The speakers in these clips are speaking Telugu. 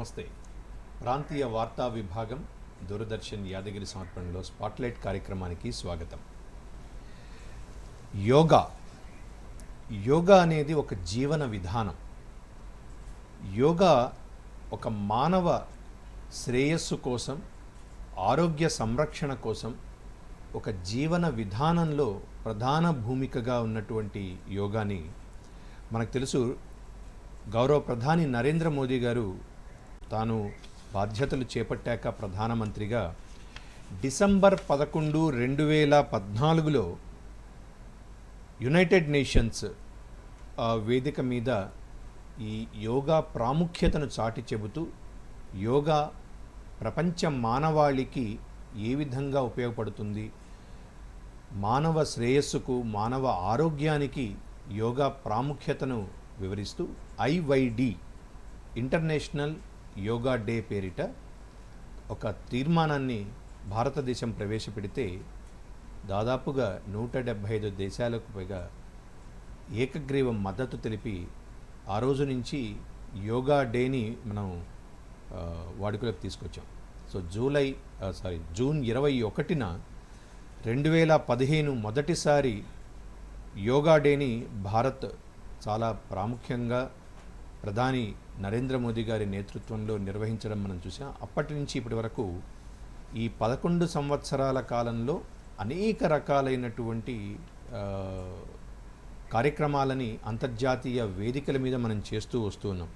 నమస్తే. ప్రాంతీయ వార్తా విభాగం దూరదర్శన్ యాదగిరి సమర్పణలో స్పాట్లైట్ కార్యక్రమానికి స్వాగతం. యోగా. యోగా అనేది ఒక జీవన విధానం. యోగా ఒక మానవ శ్రేయస్సు కోసం ఆరోగ్య సంరక్షణ కోసం ఒక జీవన విధానంలో ప్రధాన భూమికగా ఉన్నటువంటి యోగాని మనకు తెలుసు. గౌరవ ప్రధాని నరేంద్ర మోదీ గారు తాను బాధ్యతలు చేపట్టాక ప్రధానమంత్రిగా డిసెంబర్ పదకొండు రెండు వేల పద్నాలుగులో యునైటెడ్ నేషన్స్ వేదిక మీద ఈ యోగా ప్రాముఖ్యతను చాటి చెబుతూ యోగా ప్రపంచ మానవాళికి ఏ విధంగా ఉపయోగపడుతుంది? మానవ శ్రేయస్సుకు మానవ ఆరోగ్యానికి యోగా ప్రాముఖ్యతను వివరిస్తూ ఐవైడి ఇంటర్నేషనల్ యోగా డే పేరిట ఒక తీర్మానాన్ని భారతదేశం ప్రవేశపెడితే దాదాపుగా నూట డెబ్భై ఐదు దేశాలకు పైగా ఏకగ్రీవం మద్దతు తెలిపి ఆ రోజు నుంచి యోగా డేని మనం వాడుకలోకి తీసుకొచ్చాం. సో జూలై సారీ జూన్ ఇరవై ఒకటిన రెండు వేల పదిహేను మొదటిసారి యోగా డేని భారత్ చాలా ప్రాముఖ్యంగా ప్రధాని నరేంద్ర మోదీ గారి నేతృత్వంలో నిర్వహించడం మనం చూసాం. అప్పటి నుంచి ఇప్పటి వరకు ఈ పదకొండు సంవత్సరాల కాలంలో అనేక రకాలైనటువంటి కార్యక్రమాలని అంతర్జాతీయ వేదికల మీద మనం చేస్తూ వస్తున్నాం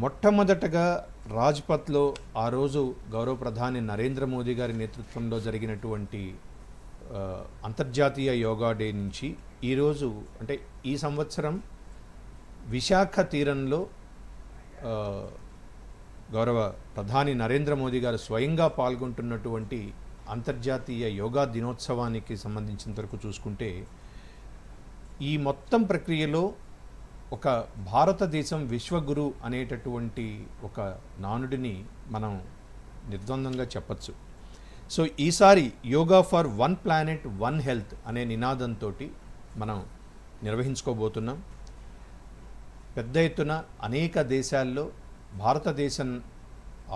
మొట్టమొదటగా రాజ్పథ్లో ఆ రోజు గౌరవ ప్రధాని నరేంద్ర మోదీ గారి నేతృత్వంలో జరిగినటువంటి అంతర్జాతీయ యోగా డే నుంచి ఈరోజు అంటే ఈ సంవత్సరం విశాఖ తీరంలో గౌరవ ప్రధాని నరేంద్ర మోదీ గారు స్వయంగా పాల్గొంటున్నటువంటి అంతర్జాతీయ యోగా దినోత్సవానికి సంబంధించిన వరకు చూసుకుంటే ఈ మొత్తం ప్రక్రియలో ఒక భారతదేశం విశ్వగురు అనేటటువంటి ఒక నానుడిని మనం నిర్ద్వందంగా చెప్పచ్చు. సో ఈసారి yoga for one planet one health అనే నినాదంతో మనం నిర్వహించుకోబోతున్నాం. పెద్ద ఎత్తున అనేక దేశాల్లో భారతదేశం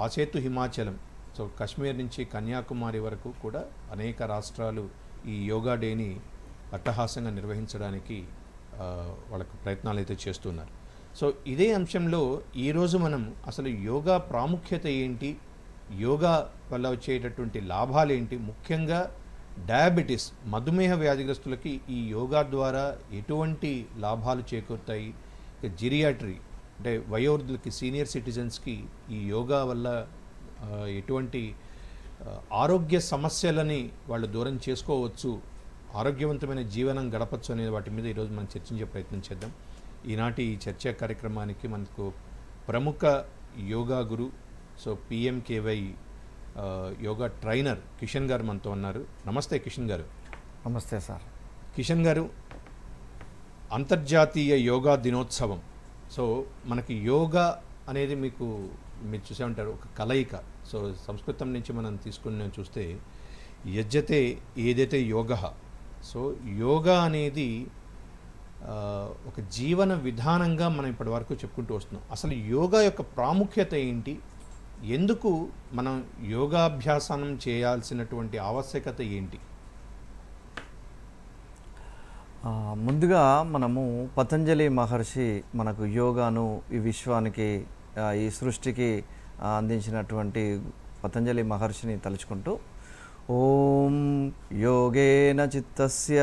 ఆసేతు హిమాచలం. సో కాశ్మీర్ నుంచి కన్యాకుమారి వరకు కూడా అనేక రాష్ట్రాలు ఈ యోగా డేని అట్టహాసంగా నిర్వహించడానికి వాళ్ళకు ప్రయత్నాలు అయితే చేస్తున్నారు. సో ఇదే అంశంలో ఈరోజు మనం అసలు యోగా ప్రాముఖ్యత ఏంటి యోగా వల్ల వచ్చేటటువంటి లాభాలు ఏంటి ముఖ్యంగా డయాబెటీస్ మధుమేహ వ్యాధిగ్రస్తులకి ఈ యోగా ద్వారా ఎటువంటి లాభాలు చేకూరుతాయి జిరియాట్రీ అంటే వయోవృద్ధులకి సీనియర్ సిటిజన్స్కి ఈ యోగా వల్ల ఎటువంటి ఆరోగ్య సమస్యలని వాళ్ళు దూరం చేసుకోవచ్చు ఆరోగ్యవంతమైన జీవనం గడపచ్చు అనే వాటి మీద ఈరోజు మనం చర్చించే ప్రయత్నం చేద్దాం. ఈనాటి ఈ చర్చా కార్యక్రమానికి మనకు ప్రముఖ yoga guru so PMKVY yoga trainer Kishan garu మనతో ఉన్నారు. నమస్తే కిషన్ గారు. నమస్తే సార్. కిషన్ గారు అంతర్జాతీయ యోగా దినోత్సవం. సో మనకి యోగా అనేది మీకు మీరు చూసే ఉంటారు ఒక కలయిక. సో సంస్కృతం నుంచి మనం తీసుకుని చూస్తే యజ్జతే ఏదైతే యోగ సో యోగా అనేది ఒక జీవన విధానంగా మనం ఇప్పటి వరకు చెప్పుకుంటూ వస్తున్నాం. అసలు యోగా యొక్క ప్రాముఖ్యత ఏంటి? ఎందుకు మనం యోగాభ్యాసనం చేయాల్సినటువంటి ఆవశ్యకత ఏంటి? ముందుగా మనము పతంజలి మహర్షి మనకు యోగాను ఈ విశ్వానికి ఈ సృష్టికి అందించినటువంటి పతంజలి మహర్షిని తలుచుకుంటూ ఓం యోగేన చిత్తస్య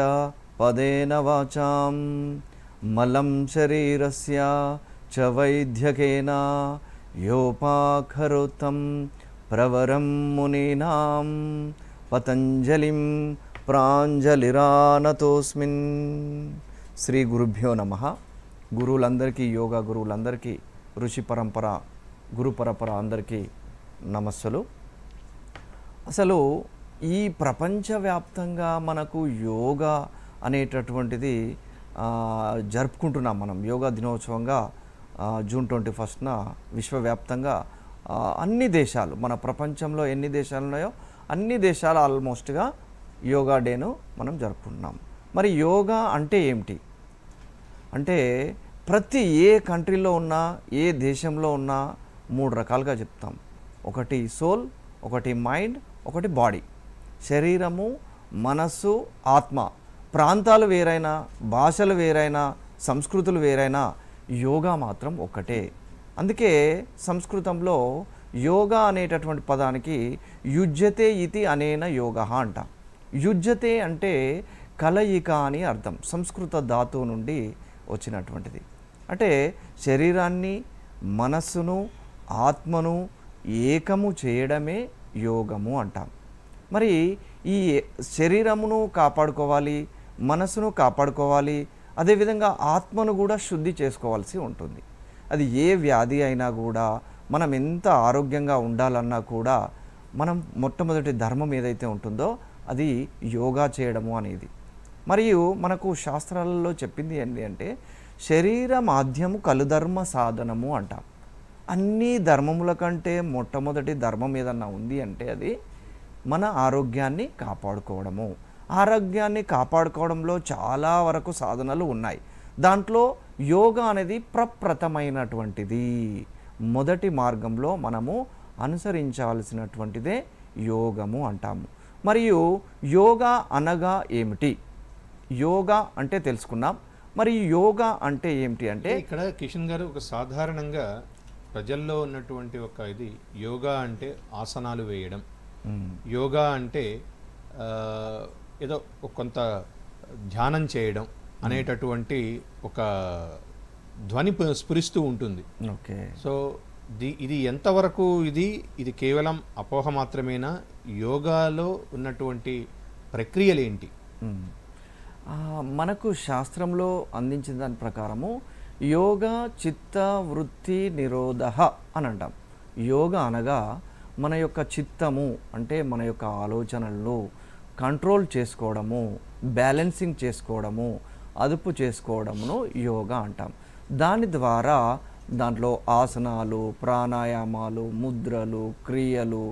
పదేన వాచాం మలం శరీరస్య చ వైద్యకేన యోపాఖరుతం ప్రవరం మునీనాం పతంజలిం ప్రాంజలిరానతోస్మిన్. శ్రీ గురుభ్యో నమ. గురువులందరికీ యోగా గురువులందరికీ ఋషి పరంపర గురు పరంపర అందరికీ నమస్సులు. అసలు ఈ ప్రపంచవ్యాప్తంగా మనకు యోగా అనేటటువంటిది జరుపుకుంటున్నాం మనం. యోగా దినోత్సవంగా జూన్ ట్వంటీ ఫస్ట్న విశ్వవ్యాప్తంగా అన్ని దేశాలు మన ప్రపంచంలో ఎన్ని దేశాలు ఉన్నాయో అన్ని దేశాలు ఆల్మోస్ట్గా యోగా డేను మనం జరుపుకుంటున్నాం. మరి యోగా అంటే ఏమిటి? అంటే ప్రతి ఏ కంట్రీలో ఉన్నా ఏ దేశంలో ఉన్నా మూడు రకాలుగా చెప్తాం. ఒకటి సోల్ ఒకటి మైండ్ ఒకటి బాడీ. శరీరము మనస్సు ఆత్మ. ప్రాంతాలు వేరైనా భాషలు వేరైనా సంస్కృతులు వేరైనా యోగా మాత్రం ఒక్కటే. అందుకే సంస్కృతంలో యోగా అనేటటువంటి పదానికి యుజ్యతే ఇతి అనేన యోగ అంటాం. యుజ్యతే అంటే కలయిక అని అర్థం సంస్కృత ధాతువు నుండి వచ్చినటువంటిది. అంటే శరీరాన్ని మనస్సును ఆత్మను ఏకము చేయడమే యోగము అంటాం. మరి ఈ శరీరమును కాపాడుకోవాలి మనసును కాపాడుకోవాలి అదేవిధంగా ఆత్మను కూడా శుద్ధి చేసుకోవాల్సి ఉంటుంది. అది ఏ వ్యాధి అయినా కూడా మనం ఎంత ఆరోగ్యంగా ఉండాలన్నా కూడా మనం మొట్టమొదటి ధర్మం ఏదైతే ఉంటుందో అది యోగా చేయడము అనేది. మరియు మనకు శాస్త్రాలలో చెప్పింది ఏంటి అంటే శరీర మాధ్యము కలుధర్మ సాధనము అంటాం. అన్ని ధర్మముల కంటే మొట్టమొదటి ధర్మం ఏదన్నా ఉంది అంటే అది మన ఆరోగ్యాన్ని కాపాడుకోవడము. ఆరోగ్యాన్ని కాపాడుకోవడంలో చాలా వరకు సాధనలు ఉన్నాయి. దాంట్లో యోగా అనేది ప్రప్రథమైనటువంటిది. మొదటి మార్గంలో మనము అనుసరించాల్సినటువంటిదే యోగము అంటాము. మరియు యోగా అనగా ఏమిటి? యోగా అంటే తెలుసుకున్నాం మరి యోగా అంటే ఏమిటి అంటే ఇక్కడ కిషన్ గారు ఒక సాధారణంగా ప్రజల్లో ఉన్నటువంటి ఒక ఇది యోగా అంటే ఆసనాలు వేయడం. యోగా అంటే ఏదో కొంత ధ్యానం చేయడం అనేటటువంటి ఒక ధ్వని స్ఫురిస్తూ ఉంటుంది. ఓకే. సో ఇది ఎంతవరకు ఇది ఇది కేవలం అపోహ మాత్రమేనా? యోగాలో ఉన్నటువంటి ప్రక్రియలు ఏంటి మనకు శాస్త్రంలో అందించిన దాని ప్రకారము యోగా చిత్త వృత్తి నిరోధ అని అంటాం. యోగా అనగా మన యొక్క చిత్తము అంటే మన యొక్క ఆలోచనలను కంట్రోల్ చేసుకోవడము బ్యాలెన్సింగ్ చేసుకోవడము అదుపు చేసుకోవడమును యోగా అంటాం. దాని ద్వారా దాంట్లో ఆసనాలు ప్రాణాయామాలు ముద్రలు క్రియలు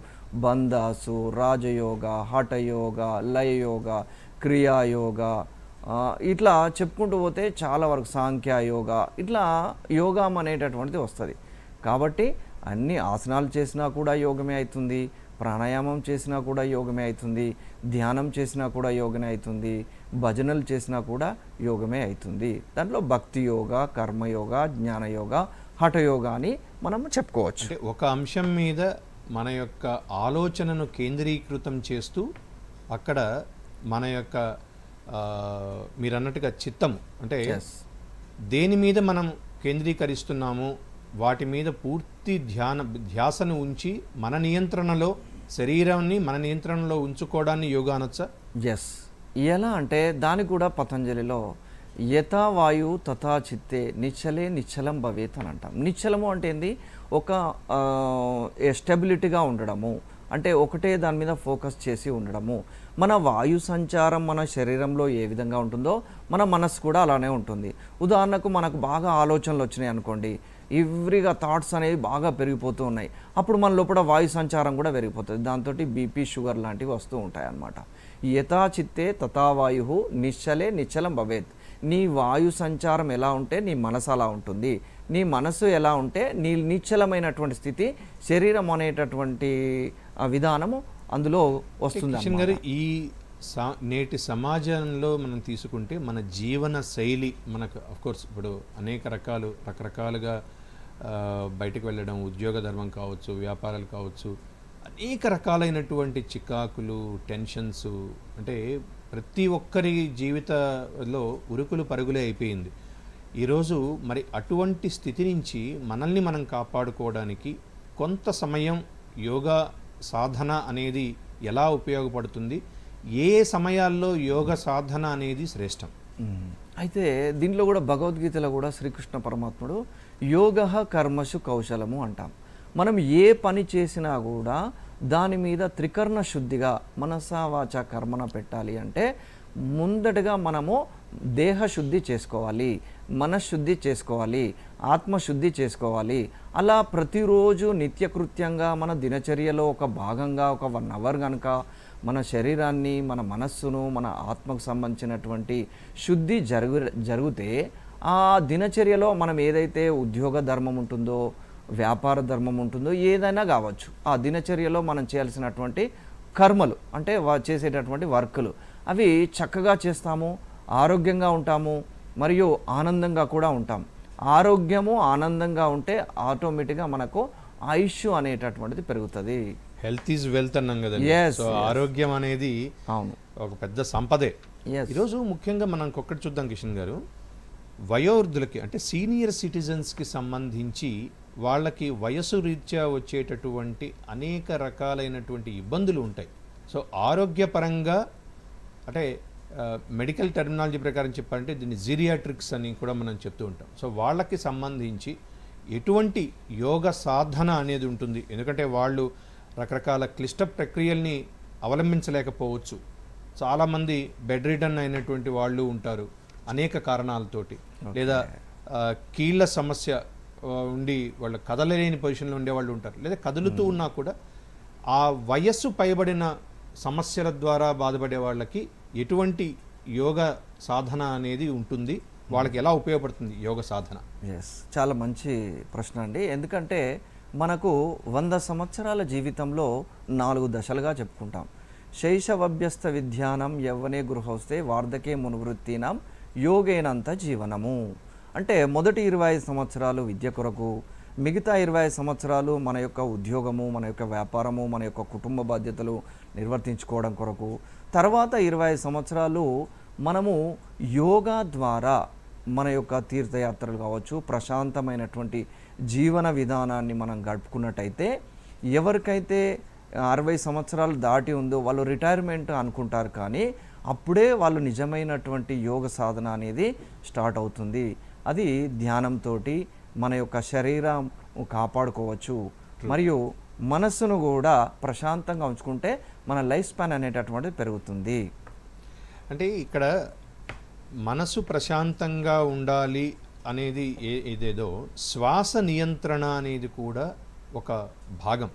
బంధాసు రాజయోగ హఠయోగ లయయోగ క్రియాయోగ ఇట్లా చెప్పుకుంటూ పోతే చాలా వరకు సాంఖ్యయోగ ఇట్లా యోగం అనేటటువంటిది వస్తుంది. కాబట్టి అన్ని ఆసనాలు చేసినా కూడా యోగమే అవుతుంది ప్రాణాయామం చేసినా కూడా యోగమే అవుతుంది ధ్యానం చేసినా కూడా యోగమే అవుతుంది భజనలు చేసినా కూడా యోగమే అవుతుంది దాంట్లో భక్తి యోగ కర్మయోగ జ్ఞానయోగ హఠయోగ అని మనం చెప్పుకోవచ్చు. అంటే ఒక అంశం మీద మన యొక్క ఆలోచనను కేంద్రీకృతం చేస్తూ అక్కడ మన యొక్క మీరు అన్నట్టుగా చిత్తము అంటే. దేని మీద మనం కేంద్రీకరిస్తున్నాము వాటి మీద పూర్తి ధ్యాన ధ్యాసను ఉంచి మన నియంత్రణలో శరీరాన్ని మన నియంత్రణలో ఉంచుకోవడాన్ని యోగా అనొచ్చా ఎస్ ఎలా అంటే దానికి కూడా పతంజలిలో యథా వాయు తథా చిత్తే నిశ్చలే నిశ్చలం భవేత్ అని అంటాం. నిశ్చలము అంటే ఏంది? ఒక స్టెబిలిటీగా ఉండడము. అంటే ఒకటే దాని మీద ఫోకస్ చేసి ఉండడము. మన వాయు సంచారం మన శరీరంలో ఏ విధంగా ఉంటుందో మన మనస్సు కూడా అలానే ఉంటుంది. ఉదాహరణకు మనకు బాగా ఆలోచనలు వచ్చినాయి అనుకోండి. ఎవ్రీగా థాట్స్ అనేవి బాగా పెరిగిపోతూ ఉన్నాయి. అప్పుడు మన లోపల వాయు సంచారం కూడా పెరిగిపోతుంది. దాంతో బీపీ షుగర్ లాంటివి వస్తూ ఉంటాయి అన్నమాట యథా చిత్తే నిశ్చలే నిశ్చలం భవేత్. నీ వాయు సంచారం ఎలా ఉంటే నీ మనసు అలా ఉంటుంది. నీ మనసు ఎలా ఉంటే నీ నిశ్చలమైనటువంటి స్థితి శరీరం అనేటటువంటి విధానము అందులో వస్తుంది కిషన్ గారు ఈ సా నేటి సమాజంలో మనం తీసుకుంటే మన జీవన శైలి మనకు కోర్స్ ఇప్పుడు అనేక రకాలు రకరకాలుగా బయటకు వెళ్ళడం ఉద్యోగ ధర్మం కావచ్చు వ్యాపారాలు కావచ్చు అనేక రకాలైనటువంటి చికాకులు టెన్షన్స్ అంటే ప్రతి ఒక్కరి జీవితంలో ఉరుకులు పరుగులే అయిపోయింది. ఈరోజు మరి అటువంటి స్థితి నుంచి మనల్ని మనం కాపాడుకోవడానికి కొంత సమయం యోగా సాధన అనేది ఎలా ఉపయోగపడుతుంది? ఏ సమయాల్లో యోగ సాధన అనేది శ్రేష్టం? అయితే దీంట్లో కూడా భగవద్గీతలో కూడా శ్రీకృష్ణ పరమాత్ముడు యోగ కర్మసు కౌశలము అంటాం. మనం ఏ పని చేసినా కూడా దాని మీద త్రికరణ శుద్ధిగా మనసావాచ కర్మన పెట్టాలి అంటే ముందటగా మనము దేహశుద్ధి చేసుకోవాలి మనశుద్ధి చేసుకోవాలి ఆత్మశుద్ధి చేసుకోవాలి. అలా ప్రతిరోజు నిత్యకృత్యంగా మన దినచర్యలో ఒక భాగంగా ఒక వన్ అవర్ కనుక మన శరీరాన్ని మన మనస్సును మన ఆత్మకు సంబంధించినటువంటి శుద్ధి జరుగు జరిగితే ఆ దినచర్యలో మనం ఏదైతే ఉద్యోగ ధర్మం ఉంటుందో వ్యాపార ధర్మం ఉంటుందో ఏదైనా కావచ్చు. ఆ దినచర్యలో మనం చేయాల్సినటువంటి కర్మలు అంటే చేసేటటువంటి వర్కులు. అవి చక్కగా చేస్తాము ఆరోగ్యంగా ఉంటాము మరియు ఆనందంగా కూడా ఉంటాం. ఆరోగ్యము ఆనందంగా ఉంటే ఆటోమేటిక్గా మనకు ఆయుష్ అనేటటువంటిది పెరుగుతుంది. హెల్త్ ఈజ్ వెల్త్ అన్నాం Yes, సో. ఆరోగ్యం అనేది అవును. ఒక పెద్ద సంపదే. ఈరోజు ముఖ్యంగా మనం ఇంకొకటి చూద్దాం కిషన్ గారు. వయోవృద్ధులకి అంటే సీనియర్ సిటిజన్స్కి సంబంధించి వాళ్ళకి వయసు రీత్యా వచ్చేటటువంటి అనేక రకాలైనటువంటి ఇబ్బందులు ఉంటాయి. సో ఆరోగ్యపరంగా అంటే మెడికల్ టెర్మినాలజీ ప్రకారం చెప్పాలంటే దీన్ని జీరియాట్రిక్స్ అని కూడా మనం చెప్తూ ఉంటాం. సో వాళ్ళకి సంబంధించి ఎటువంటి యోగ సాధన అనేది ఉంటుంది. ఎందుకంటే వాళ్ళు రకరకాల క్లిష్ట ప్రక్రియల్ని అవలంబించలేకపోవచ్చు. చాలామంది బెడ్ రిటర్న్ అయినటువంటి వాళ్ళు ఉంటారు అనేక కారణాలతోటి. లేదా కీళ్ళ సమస్య ఉండి వాళ్ళు కదలలేని పొజిషన్లో ఉండే వాళ్ళు ఉంటారు. లేదా కదులుతూ ఉన్నా కూడా ఆ వయస్సు పైబడిన సమస్యల ద్వారా బాధపడే వాళ్ళకి ఎటువంటి యోగ సాధన అనేది ఉంటుంది. వాళ్ళకి ఎలా ఉపయోగపడుతుంది యోగ సాధన? ఎస్ చాలా మంచి ప్రశ్న అండి. ఎందుకంటే మనకు వంద సంవత్సరాల జీవితంలో నాలుగు దశలుగా చెప్పుకుంటాం. శైశవభ్యస్త ఎవ్వనే యవ్వనే గృహస్థే వార్ధకే మునువృత్తినాం యోగేనంత జీవనము. అంటే మొదటి ఇరవై ఐదు సంవత్సరాలు విద్య కొరకు మిగతా ఇరవై ఐదు సంవత్సరాలు మన యొక్క ఉద్యోగము మన యొక్క వ్యాపారము మన యొక్క కుటుంబ బాధ్యతలు నిర్వర్తించుకోవడం కొరకు. తర్వాత ఇరవై ఐదు సంవత్సరాలు మనము యోగా ద్వారా మన యొక్క తీర్థయాత్రలు కావచ్చు ప్రశాంతమైనటువంటి జీవన విధానాన్ని మనం గడుపుకున్నట్టయితే ఎవరికైతే అరవై సంవత్సరాలు దాటి ఉందో వాళ్ళు రిటైర్మెంట్ అనుకుంటారు కానీ అప్పుడే వాళ్ళు నిజమైనటువంటి యోగ సాధన అనేది స్టార్ట్ అవుతుంది. అది ధ్యానంతో మన యొక్క శరీరం కాపాడుకోవచ్చు. మరియు మనస్సును కూడా ప్రశాంతంగా ఉంచుకుంటే మన లైఫ్ స్పాన్ అనేటటువంటిది పెరుగుతుంది. అంటే ఇక్కడ మనసు ప్రశాంతంగా ఉండాలి అనేది ఏ ఇదేదో శ్వాస నియంత్రణ అనేది కూడా ఒక భాగం.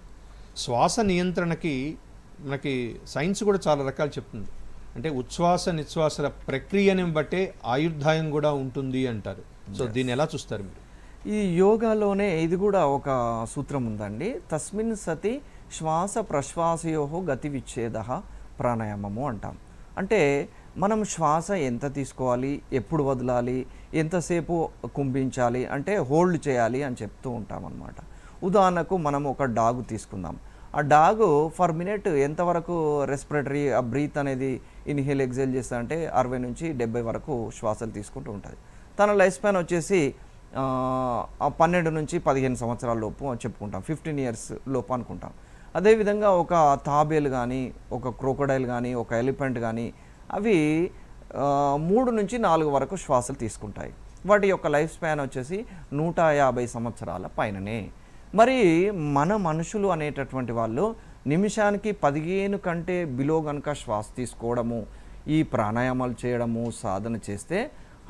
శ్వాస నియంత్రణకి మనకి సైన్స్ కూడా చాలా రకాలు చెప్తుంది. అంటే ఉచ్ఛ్వాస నిశ్వాసల ప్రక్రియని బట్టే ఆయుర్దాయం కూడా ఉంటుంది అంటారు. సో దీన్ని ఎలా చూస్తారు మీరు? ఈ యోగాలోనే ఇది కూడా ఒక సూత్రం ఉందండి. తస్మిన్ సతి శ్వాస ప్రశ్వాసయో గతి విచ్ఛేద ప్రాణాయామము అంటాం. అంటే మనం శ్వాస ఎంత తీసుకోవాలి ఎప్పుడు వదలాలి ఎంతసేపు కుంభించాలి అంటే హోల్డ్ చేయాలి అని చెప్తూ ఉంటాం అనమాట ఉదాహరణకు మనం ఒక డాగ్ తీసుకుందాం. ఆ డాగ్ ఫర్ మినిట్ ఎంతవరకు రెస్పిరేటరీ ఆ బ్రీత్ అనేది ఇన్హేల్ ఎగ్జేల్ చేస్తా అంటే అరవై నుంచి డెబ్బై వరకు శ్వాసలు తీసుకుంటూ ఉంటుంది. తన లైఫ్ స్పాన్ వచ్చేసి పన్నెండు నుంచి పదిహేను సంవత్సరాల లోపు అని చెప్పుకుంటాం. ఫిఫ్టీన్ ఇయర్స్ లోపు అనుకుంటాం. అదేవిధంగా ఒక తాబేలు కానీ ఒక క్రోకోడైల్ కానీ ఒక ఎలిఫెంట్ కానీ అవి మూడు నుంచి నాలుగు వరకు శ్వాసలు తీసుకుంటాయి. వాటి యొక్క లైఫ్ స్పాన్ వచ్చేసి నూట యాభై సంవత్సరాల పైననే. మరి మన మనుషులు అనేటటువంటి వాళ్ళు నిమిషానికి పదిహేను కంటే బిలో గనుక శ్వాస తీసుకోవడము ఈ ప్రాణాయామాలు చేయడము సాధన చేస్తే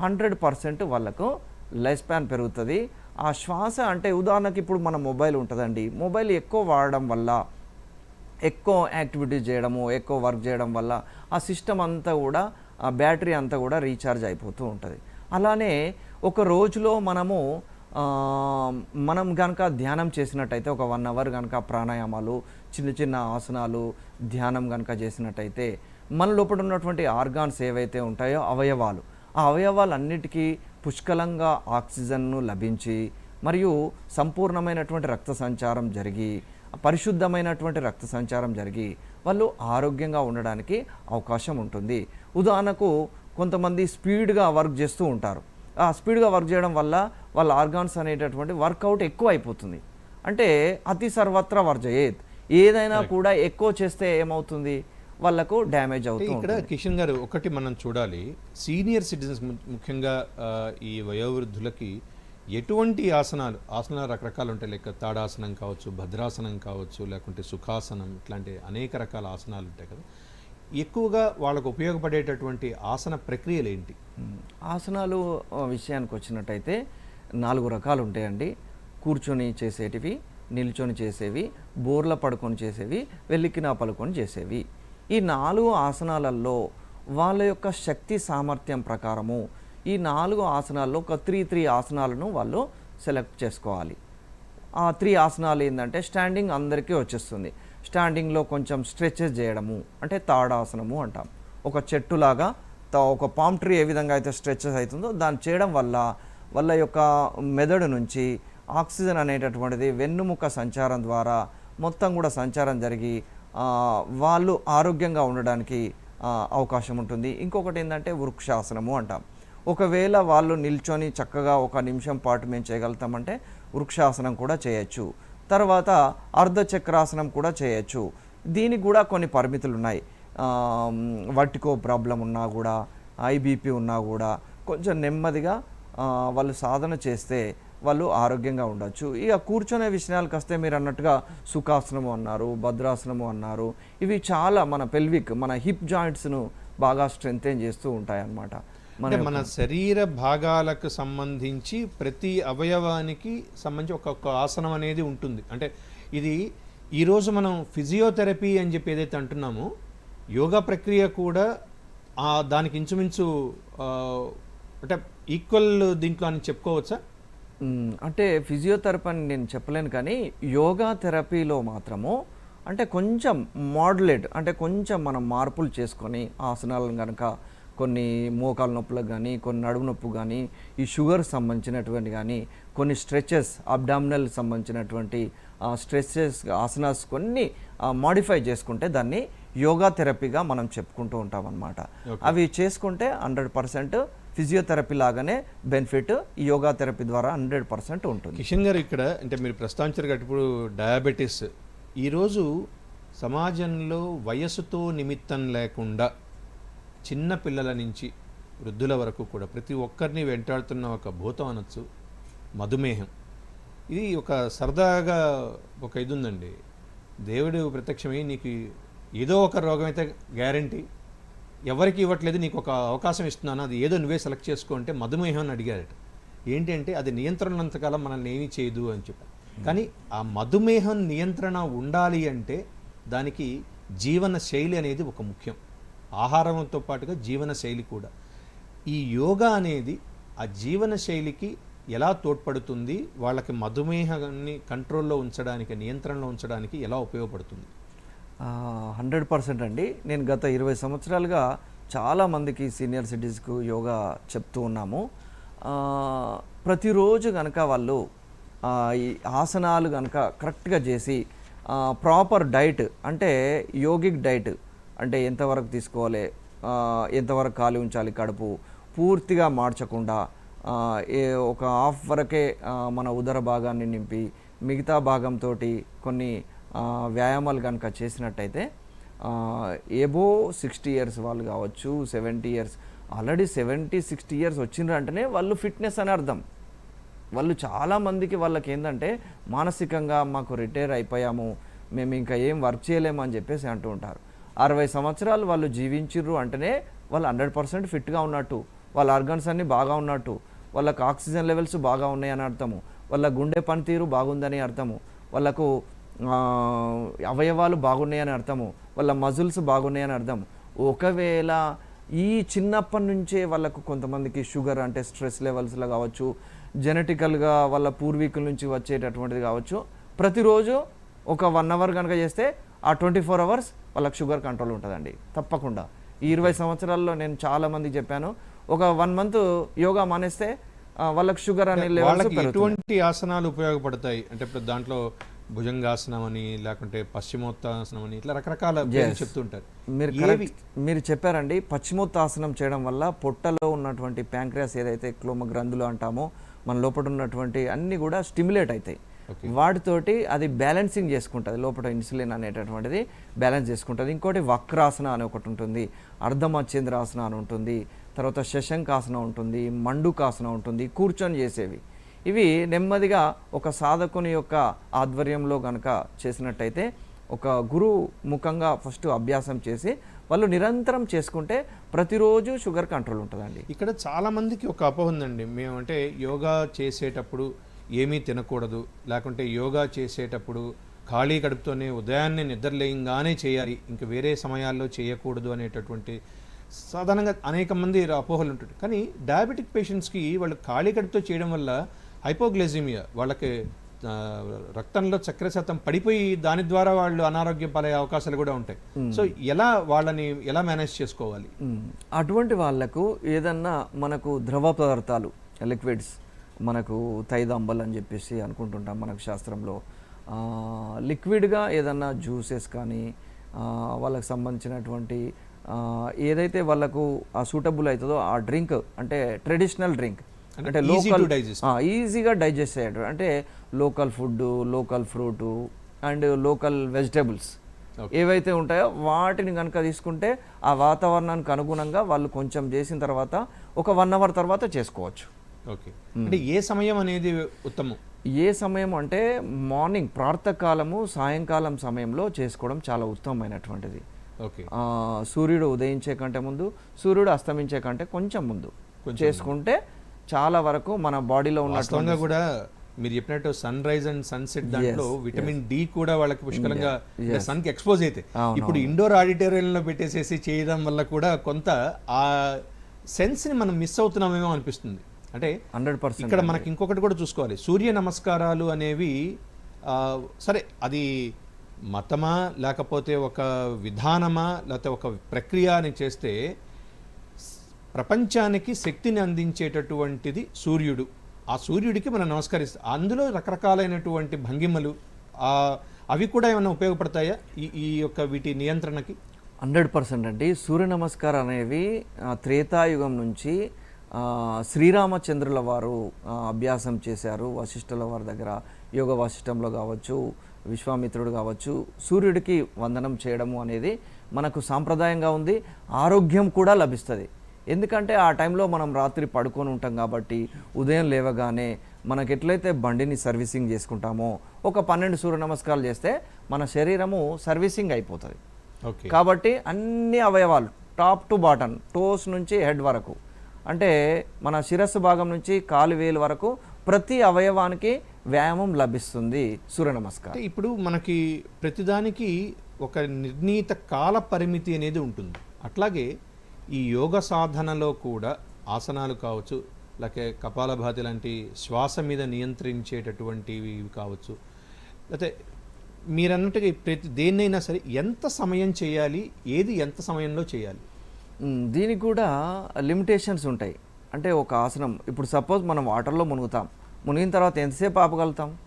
హండ్రెడ్ పర్సెంట్ వాళ్ళకు లైఫ్ స్పాన్ పెరుగుతుంది. ఆ శ్వాస అంటే ఉదాహరణకి ఇప్పుడు మన మొబైల్ ఉంటుందండి. మొబైల్ ఎక్కువ వాడడం వల్ల ఎక్కువ యాక్టివిటీస్ చేయడము ఎక్కువ వర్క్ చేయడం వల్ల ఆ సిస్టమ్ అంతా కూడా ఆ బ్యాటరీ అంతా కూడా రీఛార్జ్ అయిపోతూ ఉంటుంది. అలానే ఒక రోజులో మనము మనం కనుక ధ్యానం చేసినట్టయితే ఒక వన్ అవర్ కనుక ప్రాణాయామాలు చిన్న చిన్న ఆసనాలు ధ్యానం కనుక చేసినట్టయితే మన లోపల ఉన్నటువంటి ఆర్గాన్స్ ఏవైతే ఉంటాయో అవయవాలు ఆ అవయవాలన్నిటికీ పుష్కలంగా ఆక్సిజన్ను లభించి మరియు సంపూర్ణమైనటువంటి రక్త సంచారం జరిగి పరిశుద్ధమైనటువంటి రక్త సంచారం జరిగి వాళ్ళు ఆరోగ్యంగా ఉండడానికి అవకాశం ఉంటుంది. ఉదాహరణకు కొంతమంది స్పీడ్గా వర్క్ చేస్తూ ఉంటారు. ఆ స్పీడ్గా వర్క్ చేయడం వల్ల వాళ్ళ ఆర్గాన్స్ అనేటటువంటి వర్కౌట్ ఎక్కువ అయిపోతుంది అంటే అతి సర్వత్రా వర్జయేత్. ఏదైనా కూడా ఎక్కువ చేస్తే ఏమవుతుంది? వాళ్ళకు డ్యామేజ్ అంటే అవుతూ ఇక్కడ కిషన్ గారు ఒకటి మనం చూడాలి. సీనియర్ సిటిజన్స్ ముఖ్యంగా ఈ వయోవృద్ధులకి ఎటువంటి ఆసనాలు ఆసనాలు రకరకాలు ఉంటాయి. లైక్ తాడాసనం కావచ్చు భద్రాసనం కావచ్చు లేకుంటే సుఖాసనం ఇట్లాంటి అనేక రకాల ఆసనాలు ఉంటాయి కదా. ఎక్కువగా వాళ్ళకు ఉపయోగపడేటటువంటి ఆసన ప్రక్రియలు ఏంటి. ఆసనాలు విషయానికి వచ్చినట్టయితే నాలుగు రకాలు ఉంటాయండి. కూర్చొని చేసేటివి నిల్చొని చేసేవి బోర్ల పడుకొని చేసేవి వెల్లికినా పడుకొని చేసేవి. ఈ నాలుగు ఆసనాలలో వాళ్ళ యొక్క శక్తి సామర్థ్యం ప్రకారము ఈ నాలుగు ఆసనాల్లో ఒక త్రీ త్రీ ఆసనాలను వాళ్ళు సెలెక్ట్ చేసుకోవాలి. ఆ త్రీ ఆసనాలు ఏంటంటే స్టాండింగ్ అందరికీ వచ్చేస్తుంది. స్టాండింగ్లో కొంచెం స్ట్రెచెస్ చేయడము అంటే తాడాసనము అంటాం. ఒక చెట్టులాగా ఒక పామ్ ట్రీ ఏ విధంగా అయితే స్ట్రెచెస్ అవుతుందో దాన్ని చేయడం వల్ల వాళ్ళ యొక్క మెదడు నుంచి ఆక్సిజన్ అనేటటువంటిది వెన్నుముక సంచారం ద్వారా మొత్తం కూడా సంచారం జరిగి వాళ్ళు ఆరోగ్యంగా ఉండడానికి అవకాశం ఉంటుంది. ఇంకొకటి ఏంటంటే వృక్షాసనము అంటాం. ఒకవేళ వాళ్ళు నిల్చొని చక్కగా ఒక నిమిషం పాటు మేము చేయగలుగుతామంటే వృక్షాసనం కూడా చేయొచ్చు. తర్వాత అర్ధచక్రాసనం కూడా చేయొచ్చు. దీనికి కూడా కొన్ని పరిమితులు ఉన్నాయి వర్టికో ప్రాబ్లం ఉన్నా కూడా ఐబీపీ ఉన్నా కూడా కొంచెం నెమ్మదిగా వాళ్ళు సాధన చేస్తే వాళ్ళు ఆరోగ్యంగా ఉండొచ్చు. ఇక కూర్చునే విషయాలకు వస్తే మీరు అన్నట్టుగా సుఖాసనము అన్నారు భద్రాసనము అన్నారు. ఇవి చాలా మన పెల్విక్ మన హిప్ జాయింట్స్ను బాగా స్ట్రెంగ్తెన్ చేస్తూ ఉంటాయి అన్నమాట మన అంటే మన శరీర భాగాలకు సంబంధించి ప్రతి అవయవానికి సంబంధించి ఒక్కొక్క ఆసనం అనేది ఉంటుంది. అంటే ఇది ఈరోజు మనం ఫిజియోథెరపీ అని చెప్పి ఏదైతే అంటున్నామో యోగా ప్రక్రియ కూడా దానికి ఇంచుమించు అంటే ఈక్వల్ దీంట్లో అని చెప్పుకోవచ్చా? అంటే ఫిజియోథెరపీ అని నేను చెప్పలేను కానీ యోగా థెరపీలో మాత్రము అంటే కొంచెం మోడలేట్ అంటే కొంచెం మనం మార్పులు చేసుకొని ఆసనాలను కనుక కొన్ని మోకాల నొప్పులకు కానీ కొన్ని నడుము నొప్పు కానీ ఈ షుగర్ సంబంధించినటువంటి కానీ కొన్ని స్ట్రెచెస్ అబ్డామినల్ సంబంధించినటువంటి స్ట్రెచెస్ ఆసనాస్ కొన్ని మాడిఫై చేసుకుంటే దాన్ని యోగా థెరపీగా మనం చెప్పుకుంటూ ఉంటాం అన్నమాట అవి చేసుకుంటే హండ్రెడ్ పర్సెంట్ ఫిజియోథెరపీ లాగానే బెనిఫిట్ ఈ యోగా థెరపీ ద్వారా హండ్రెడ్ పర్సెంట్ ఉంటుంది. కిషన్ గారు ఇక్కడ అంటే మీరు ప్రస్తావించారు కాబట్టి ఇప్పుడు డయాబెటీస్. ఈరోజు సమాజంలో వయసుతో నిమిత్తం లేకుండా చిన్న పిల్లల నుంచి వృద్ధుల వరకు కూడా ప్రతి ఒక్కరిని వెంటాడుతున్న ఒక భూతం అనొచ్చు మధుమేహం. ఇది ఒక సరదాగా ఒక ఇది ఉందండి దేవుడు ప్రత్యక్షమై నీకు ఏదో ఒక రోగం అయితే గ్యారంటీ. ఎవరికి ఇవ్వట్లేదు నీకు ఒక అవకాశం ఇస్తున్నాను అది ఏదో నువ్వే సెలెక్ట్ చేసుకో అంటే మధుమేహం అని అడిగారట. ఏంటి అంటే అది నియంత్రణంతకాలం మనల్ని ఏమీ చేయదు అని చెప్పారు. కానీ ఆ మధుమేహం నియంత్రణ ఉండాలి అంటే దానికి జీవన శైలి అనేది ఒక ముఖ్యం. ఆహారంతో పాటుగా జీవన శైలి కూడా. ఈ యోగా అనేది ఆ జీవన శైలికి ఎలా తోడ్పడుతుంది వాళ్ళకి మధుమేహాన్ని కంట్రోల్లో ఉంచడానికి నియంత్రణలో ఉంచడానికి ఎలా ఉపయోగపడుతుంది? హండ్రెడ్ పర్సెంట్ అండి. నేను గత ఇరవై సంవత్సరాలుగా చాలామందికి సీనియర్ సిటీస్కు యోగా చెప్తూ ఉన్నాము. ప్రతిరోజు కనుక వాళ్ళు ఈ ఆసనాలు కనుక కరెక్ట్గా చేసి ప్రాపర్ డైట్ అంటే యోగిక్ డైట్ అంటే ఎంతవరకు తీసుకోవాలి ఎంతవరకు ఖాళీ ఉంచాలి కడుపు పూర్తిగా మార్చకుండా ఏ ఒక హాఫ్ వరకే మన ఉదర భాగాన్ని నింపి మిగతా భాగంతో కొన్ని వ్యాయామాలు కనుక చేసినట్టయితే ఏబో సిక్స్టీ ఇయర్స్ వాళ్ళు కావచ్చు seventy years already seventy sixty years వచ్చిండ్రు అంటేనే వాళ్ళు ఫిట్నెస్ అని అర్థం. వాళ్ళు చాలా మందికి వాళ్ళకి ఏంటంటే మానసికంగా మాకు రిటైర్ అయిపోయాము మేము ఇంకా ఏం వర్క్ చేయలేము అని చెప్పేసి అంటూ ఉంటారు. అరవై సంవత్సరాలు వాళ్ళు జీవించిర్రు అంటేనే వాళ్ళు హండ్రెడ్ పర్సెంట్ ఫిట్గా ఉన్నట్టు వాళ్ళ ఆర్గన్స్ అన్నీ బాగా ఉన్నట్టు వాళ్ళకి ఆక్సిజన్ లెవెల్స్ బాగా ఉన్నాయని అర్థము వాళ్ళ గుండె పనితీరు బాగుందని అర్థము వాళ్ళకు అవయవాలు బాగున్నాయని అర్థము వాళ్ళ మజిల్స్ బాగున్నాయని అర్థం ఒకవేళ ఈ చిన్నప్పటి నుంచే వాళ్ళకు కొంతమందికి షుగర్ అంటే స్ట్రెస్ లెవెల్స్లో కావచ్చు జెనెటికల్గా వాళ్ళ పూర్వీకుల నుంచి వచ్చేటటువంటిది కావచ్చు ప్రతిరోజు ఒక వన్ అవర్ కనుక చేస్తే ఆ ట్వంటీ ఫోర్ అవర్స్ వాళ్ళకి షుగర్ కంట్రోల్ ఉంటుందండి తప్పకుండా. ఈ ఇరవై సంవత్సరాల్లో నేను చాలా మందికి చెప్పాను ఒక వన్ మంత్ యోగా మానేస్తే వాళ్ళకి షుగర్ అనే ఎటువంటి ఆసనాలు ఉపయోగపడతాయి? అంటే ఇప్పుడు దాంట్లో భుజంగాసనం అని లేకుంటే పశ్చిమోత్తాసనం అని ఇట్లా రకరకాల. చెప్తుంటారు. మీరు మీరు చెప్పారండి. పశ్చిమోత్తాసనం చేయడం వల్ల పొట్టలో ఉన్నటువంటి ప్యాంక్రియాస్ ఏదైతే క్లోమ గ్రంథులు అంటామో మన లోపల ఉన్నటువంటి అన్ని కూడా స్టిమ్యులేట్ అవుతాయి. వాటితోటి అది బ్యాలెన్సింగ్ చేసుకుంటుంది. లోపల ఇన్సులిన్ అనేటటువంటిది బ్యాలెన్స్ చేసుకుంటుంది. ఇంకోటి వక్రాసన అని ఒకటి ఉంటుంది. అర్ధమచ్చేంద్రాసన అని ఉంటుంది. తర్వాత శశంకాసన ఉంటుంది. మండుకాసన ఉంటుంది. కూర్చొని చేసేవి. ఇవి నెమ్మదిగా ఒక సాధకుని యొక్క ఆధ్వర్యంలో కనుక చేసినట్టయితే ఒక గురువు ముఖంగా ఫస్ట్ అభ్యాసం చేసి వాళ్ళు నిరంతరం చేసుకుంటే ప్రతిరోజు షుగర్ కంట్రోల్ ఉంటుందండి. ఇక్కడ చాలామందికి ఒక అపోహ ఉందండి. మేము అంటే యోగా చేసేటప్పుడు ఏమీ తినకూడదు. లేకుంటే యోగా చేసేటప్పుడు ఖాళీ కడుపుతోనే ఉదయాన్నే నిద్రలేయంగానే చేయాలి. ఇంకా వేరే సమయాల్లో చేయకూడదు అనేటటువంటి సాధారణంగా అనేక మంది అపోహలు ఉంటాయి కానీ డయాబెటిక్ పేషెంట్స్కి వాళ్ళు ఖాళీ కడుపుతో చేయడం వల్ల హైపోగ్లైసిమియా వాళ్ళకి రక్తంలో చక్కెర శాతం పడిపోయి దాని ద్వారా వాళ్ళు అనారోగ్యం పాలయ్యే అవకాశాలు కూడా ఉంటాయి. సో ఎలా వాళ్ళని ఎలా మేనేజ్ చేసుకోవాలి. అటువంటి వాళ్ళకు ఏదన్నా మనకు ద్రవ పదార్థాలు లిక్విడ్స్ మనకు తైదంబల్ అని చెప్పేసి అనుకుంటుంటాం మనకు శాస్త్రంలో. లిక్విడ్గా ఏదన్నా జ్యూసెస్ కానీ వాళ్ళకి సంబంధించినటువంటి ఏదైతే వాళ్ళకు ఆ సూటబుల్ అవుతుందో ఆ డ్రింక్ అంటే ట్రెడిషనల్ డ్రింక్ అంటే లోకల్. ఈజీగా డైజెస్ట్ అయ్యేట అంటే local food local fruit and local vegetables ఏవైతే ఉంటాయో వాటిని కనుక తీసుకుంటే ఆ వాతావరణానికి అనుగుణంగా వాళ్ళు కొంచెం చేసిన తర్వాత ఒక వన్ అవర్ తర్వాత చేసుకోవచ్చు. ఓకే అంటే ఏ సమయం అనేది ఉత్తమం? ఏ సమయం అంటే మార్నింగ్ ప్రాతకాలము సాయంకాలం సమయంలో చేసుకోవడం చాలా ఉత్తమమైనటువంటిది. సూర్యుడు ఉదయించే కంటే ముందు సూర్యుడు అస్తమించే కంటే కొంచెం ముందు. చేసుకుంటే చాలా వరకు మన బాడీలో ఉన్న కూడా మీరు చెప్పినట్టు సన్ రైజ్ అండ్ సన్సెట్ దాంట్లో విటమిన్ డి కూడా వాళ్ళకి పుష్కలంగా సన్కి ఎక్స్పోజ్ అయితే. ఇప్పుడు ఇండోర్ ఆడిటోరియంలో పెట్టేసేసి చేయడం వల్ల కూడా కొంత ఆ సెన్స్ని మనం మిస్ అవుతున్నామేమో అనిపిస్తుంది. అంటే హండ్రెడ్ పర్సెంట్ ఇక్కడ మనకి ఇంకొకటి కూడా చూసుకోవాలి. సూర్య నమస్కారాలు అనేవి సరే అది మతమా లేకపోతే ఒక విధానమా లేకపోతే ఒక ప్రక్రియ అని చేస్తే ప్రపంచానికి శక్తిని అందించేటటువంటిది సూర్యుడు. ఆ సూర్యుడికి మనం నమస్కరిస్తాం అందులో రకరకాలైనటువంటి భంగిమలు అవి కూడా ఏమైనా ఉపయోగపడతాయా? ఈ ఈ యొక్క వీటి నియంత్రణకి? హండ్రెడ్ పర్సెంట్ అండి. సూర్య నమస్కారం అనేవి త్రేతాయుగం నుంచి శ్రీరామచంద్రుల వారు అభ్యాసం చేశారు. వశిష్ఠుల వారి దగ్గర యోగ వశిష్టంలో కావచ్చు విశ్వామిత్రుడు కావచ్చు. సూర్యుడికి వందనం చేయడము అనేది మనకు సాంప్రదాయంగా ఉంది. ఆరోగ్యం కూడా లభిస్తుంది. ఎందుకంటే ఆ టైంలో మనం రాత్రి పడుకొని ఉంటాం కాబట్టి ఉదయం లేవగానే మనకి ఎట్లయితే బండిని సర్వీసింగ్ చేసుకుంటామో ఒక పన్నెండు సూర్య నమస్కారాలు చేస్తే మన శరీరము సర్వీసింగ్ అయిపోతుంది. ఓకే. కాబట్టి అన్ని అవయవాలు టాప్ టు బాటన్ టోస్ నుంచి హెడ్ వరకు అంటే మన శిరస్సు భాగం నుంచి కాలు వేలు వరకు ప్రతి అవయవానికి వ్యాయామం లభిస్తుంది సూర్య నమస్కారం. ఇప్పుడు మనకి ప్రతిదానికి ఒక నిర్ణీత కాల పరిమితి అనేది ఉంటుంది. అట్లాగే ఈ యోగ సాధనలో కూడా ఆసనాలు కావచ్చు లేకపోతే కపాలభాతి లాంటి శ్వాస మీద నియంత్రించేటటువంటివి కావచ్చు. లేకపోతే మీరన్నట్టుగా ప్రతి దేన్నైనా సరే ఎంత సమయం చేయాలి ఏది ఎంత సమయంలో చేయాలి? దీనికి కూడా లిమిటేషన్స్ ఉంటాయి. అంటే ఒక ఆసనం ఇప్పుడు సపోజ్ మనం వాటర్లో మునుగుతాం. మునిగిన తర్వాత ఎంతసేపు ఆపగలుగుతాం?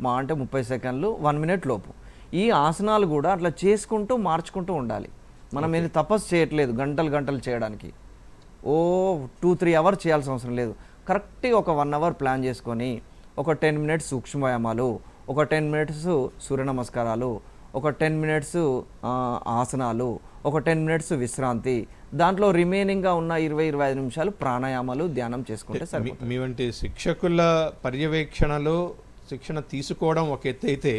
మా అంటే ముప్పై సెకండ్లు వన్ మినిట్ లోపు. ఈ ఆసనాలు కూడా అట్లా చేసుకుంటూ మార్చుకుంటూ ఉండాలి. మనం ఏది తపస్సు చేయట్లేదు గంటలు గంటలు చేయడానికి. ఓ టూ త్రీ అవర్స్ చేయాల్సిన అవసరం లేదు. కరెక్ట్గా ఒక వన్ అవర్ ప్లాన్ చేసుకొని ఒక టెన్ మినిట్స్ సూక్ష్మవ్యాయామాలు ఒక టెన్ మినిట్స్ సూర్య నమస్కారాలు ఒక టెన్ మినిట్స్ ఆసనాలు ఒక టెన్ మినిట్స్ విశ్రాంతి దాంట్లో రిమైనింగ్గా ఉన్న ఇరవై ఇరవై ఐదు నిమిషాలు ప్రాణాయామాలు ధ్యానం చేసుకుంటే సరిపోతుంది. మీ వంటి శిక్షకుల పర్యవేక్షణలో శిక్షణ తీసుకోవడం ఒక ఎత్తు అయితే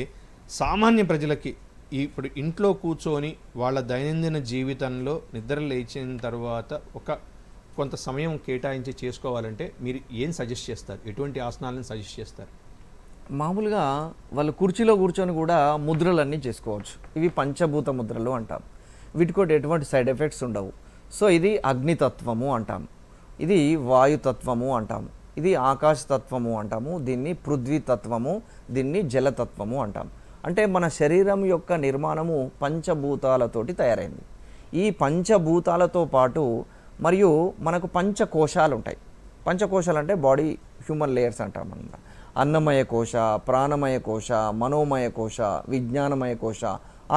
సామాన్య ప్రజలకి ఇప్పుడు ఇంట్లో కూర్చొని వాళ్ళ దైనందిన జీవితంలో నిద్ర లేచిన తర్వాత ఒక కొంత సమయం కేటాయించి చేసుకోవాలంటే మీరు ఏం సజెస్ట్ చేస్తారు? ఎటువంటి ఆసనాలను సజెస్ట్ చేస్తారు? మామూలుగా వాళ్ళు కుర్చీలో కూర్చొని కూడా ముద్రలన్నీ చేసుకోవచ్చు. ఇవి పంచభూత ముద్రలు అంటాం. వీటికి కూడా ఎటువంటి సైడ్ ఎఫెక్ట్స్ ఉండవు. సో ఇది అగ్నితత్వము అంటాం. ఇది వాయుతత్వము అంటాము ఇది ఆకాశతత్వము అంటాము. దీన్ని పృథ్వీ తత్వము దీన్ని జలతత్వము అంటాం. అంటే మన శరీరం యొక్క నిర్మాణము పంచభూతాలతోటి తయారైంది. ఈ పంచభూతాలతో పాటు మరియు మనకు పంచకోశాలు ఉంటాయి పంచకోశాలు అంటే బాడీ హ్యూమన్ లేయర్స్ అంటాం అనమాట అన్నమయ కోశ ప్రాణమయ కోశ మనోమయ కోశ విజ్ఞానమయ కోశ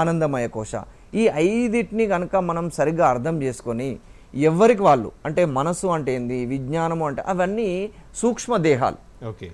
ఆనందమయ కోశ. ఈ ఐదిటిని కనుక మనం సరిగ్గా అర్థం చేసుకొని ఎవరికి వాళ్ళు? అంటే మనసు అంటే ఏంది? విజ్ఞానము అంటే అవన్నీ సూక్ష్మ దేహాలు ఓకే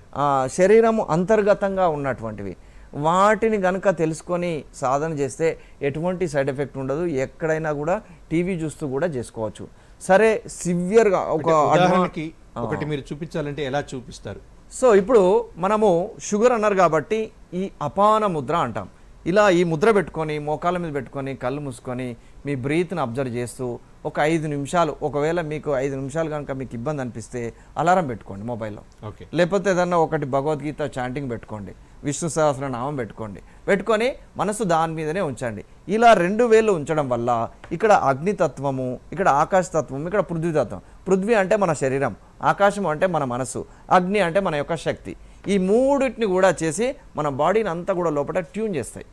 శరీరము అంతర్గతంగా ఉన్నటువంటివి. వాటిని గనుక తెలుసుకొని సాధన చేస్తే ఎటువంటి సైడ్ ఎఫెక్ట్ ఉండదు. ఎక్కడైనా కూడా టీవీ చూస్తూ కూడా చేసుకోవచ్చు. సరే సివియర్గా ఒక ఉదాహరణకి ఒకటి మీరు చూపించాలంటే ఎలా చూపిస్తారు? సో ఇప్పుడు మనము షుగర్ అన్నారు కాబట్టి ఈ అపాన ముద్ర అంటాం. ఇలా ఈ ముద్ర పెట్టుకొని మోకాళ్ళ మీద పెట్టుకొని కళ్ళు మూసుకొని మీ బ్రీత్ని అబ్జర్వ్ చేస్తూ ఒక ఐదు నిమిషాలు ఒకవేళ మీకు ఐదు నిమిషాలు కనుక మీకు ఇబ్బంది అనిపిస్తే అలారం పెట్టుకోండి మొబైల్లో. ఓకే. లేకపోతే ఏదన్నా ఒకటి భగవద్గీత చాంటింగ్ పెట్టుకోండి. విష్ణు సహస్రనామం పెట్టుకోండి. పెట్టుకొని మనసు దాని మీదనే ఉంచండి. ఇలా రెండు వేలు ఉంచడం వల్ల ఇక్కడ అగ్నితత్వము ఇక్కడ ఆకాశతత్వము ఇక్కడ పృథ్వీతత్వం. పృథ్వీ అంటే మన శరీరం ఆకాశం అంటే మన మనసు అగ్ని అంటే మన యొక్క శక్తి. ఈ మూడింటిని కూడా చేసి మన బాడీని అంతా కూడా లోపల ట్యూన్ చేస్తాయి.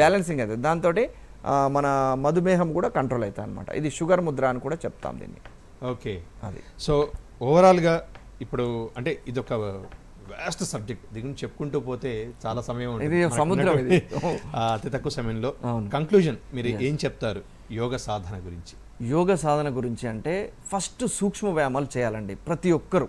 బ్యాలెన్సింగ్ అవుతుంది దాంతో మన మధుమేహం కూడా కంట్రోల్ అవుతుంది అనమాట ఇది షుగర్ ముద్ర అని కూడా చెప్తాం దీన్ని. ఓకే. అది. సో ఓవరాల్గా ఇప్పుడు అంటే ఇది ఒక వ్యాస్ట్ సబ్జెక్ట్ దీని గురించి చెప్పుకుంటూ పోతే చాలా సమయం. ఇది సముద్రం ఇది. అతి తక్కువ సమయంలో. కంక్లూజన్ మీరు ఏం చెప్తారు? యోగ సాధన గురించి. యోగ సాధన గురించి అంటే ఫస్ట్ సూక్ష్మ వ్యాయామాలు చేయాలండి ప్రతి ఒక్కరు.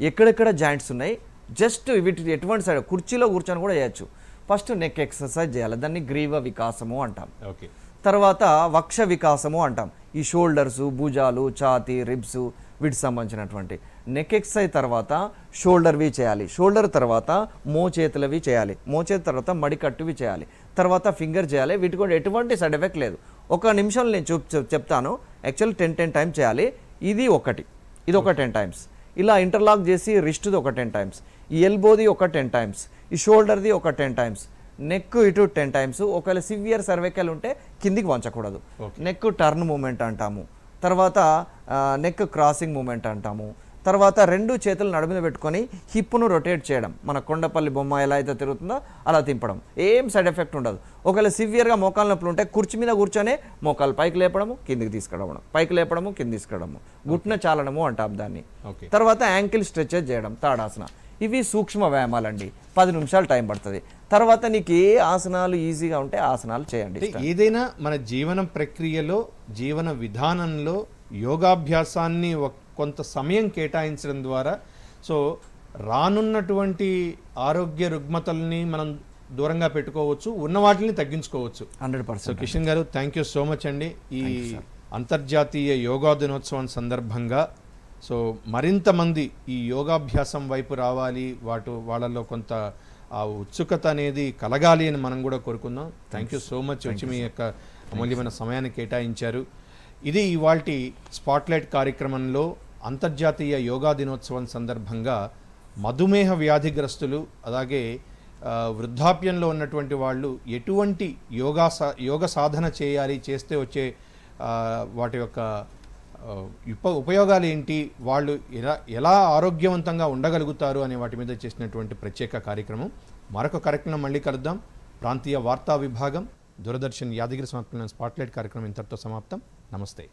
ఎక్కడెక్కడ జాయింట్స్ ఉన్నాయి? జస్ట్ వీటి ఎటువంటి సైడ్ కుర్చీలో కూర్చొని కూడా చేయొచ్చు. ఫస్ట్ నెక్ ఎక్సర్సైజ్ చేయాలి. దాన్ని గ్రీవ వికాసము అంటాం. ఓకే. తర్వాత వక్ష వికాసము అంటాం. ఈ షోల్డర్స్ భుజాలు ఛాతి రిబ్స్ వీటికి సంబంధించినటువంటి. నెక్ ఎక్సర్సైజ్ తర్వాత షోల్డర్వి చేయాలి. షోల్డర్ తర్వాత మోచేతులవి చేయాలి. మోచేతి తర్వాత మడికట్టువి చేయాలి. తర్వాత ఫింగర్ చేయాలి. వీటి కూడా ఎటువంటి సైడ్ ఎఫెక్ట్ లేదు. ఒక నిమిషంలో నేను చెప్- చెప్తాను. యాక్చువల్ టెన్ టెన్ టైమ్స్ చేయాలి. ఇది ఒకటి. ఇది ఒక టెన్ టైమ్స్ ఇలా ఇంటర్లాక్ చేసి రిస్ట్ది ఒక టెన్ టైమ్స్ ఈ ఎల్బోది ఒక టెన్ టైమ్స్ ఈ షోల్డర్ది ఒక టెన్ టైమ్స్ నెక్ ఇటు టెన్ టైమ్స్ ఒకవేళ సివియర్ సర్వైకల్ ఉంటే కిందికి వంచకూడదు. నెక్ టర్న్ మూమెంట్ అంటాము. తర్వాత నెక్ క్రాసింగ్ మూమెంట్ అంటాము. తర్వాత రెండు చేతులు నడుము మీద పెట్టుకొని హిప్ను రొటేట్ చేయడం. మన కొండపల్లి బొమ్మ ఎలా అయితే తిరుగుతుందో అలా తింపడం. ఏం సైడ్ ఎఫెక్ట్ ఉండదు. ఒకవేళ సివియర్గా మోకాలు నొప్పులు ఉంటే కుర్చీ మీద కూర్చొని మోకాలు పైకి లేపడము కిందికి తీసుకురావడం. పైకి లేపడము కింది తీసుకురావడము. గుట్న చాలడము అంటాం దాన్ని. ఓకే. తర్వాత యాంకిల్ స్ట్రెచెస్ చేయడం తాడాసన. ఇవి సూక్ష్మ వ్యాయామాలండి. పది నిమిషాలు టైం పడుతుంది. తర్వాత నీకు ఏ ఆసనాలు ఈజీగా ఉంటే ఆసనాలు చేయండి ఏదైనా మన జీవన ప్రక్రియలో జీవన విధానంలో యోగాభ్యాసాన్ని ఒక- కొంత సమయం కేటాయించడం ద్వారా. సో రానున్నటువంటి ఆరోగ్య రుగ్మతల్ని మనం దూరంగా పెట్టుకోవచ్చు ఉన్న వాటిని తగ్గించుకోవచ్చు. హండ్రెడ్ సో పర్సెంట్ కిషన్ గారు థ్యాంక్ యూ సో మచ్ అండి. ఈ అంతర్జాతీయ యోగా దినోత్సవం సందర్భంగా సో మరింత మంది ఈ యోగాభ్యాసం వైపు రావాలి వాటు వాళ్ళలో కొంత ఆ ఉత్సుకత అనేది కలగాలి అని మనం కూడా కోరుకుందాం. Thank you so much. వచ్చి మీ యొక్క అమూల్యమైన సమయాన్ని కేటాయించారు. ఇది ఇవాల్టి స్పాట్లైట్ కార్యక్రమంలో అంతర్జాతీయ యోగా దినోత్సవం సందర్భంగా మధుమేహ వ్యాధిగ్రస్తులు అలాగే వృద్ధాప్యంలో ఉన్నటువంటి వాళ్ళు ఎటువంటి యోగా సా యోగ సాధన చేయాలి చేస్తే వచ్చే వాటి యొక్క ఉప ఉపయోగాలు ఏంటి వాళ్ళు ఎలా ఎలా ఆరోగ్యవంతంగా ఉండగలుగుతారు అనే వాటి మీద చేసినటువంటి ప్రత్యేక కార్యక్రమం. మరొక కార్యక్రమం మళ్ళీ కలుద్దాం. ప్రాంతీయ వార్తా విభాగం దూరదర్శన్ యాదగిరి సమర్పణ స్పాట్లైట్ కార్యక్రమం ఇంతటితో సమాప్తం. నమస్తే.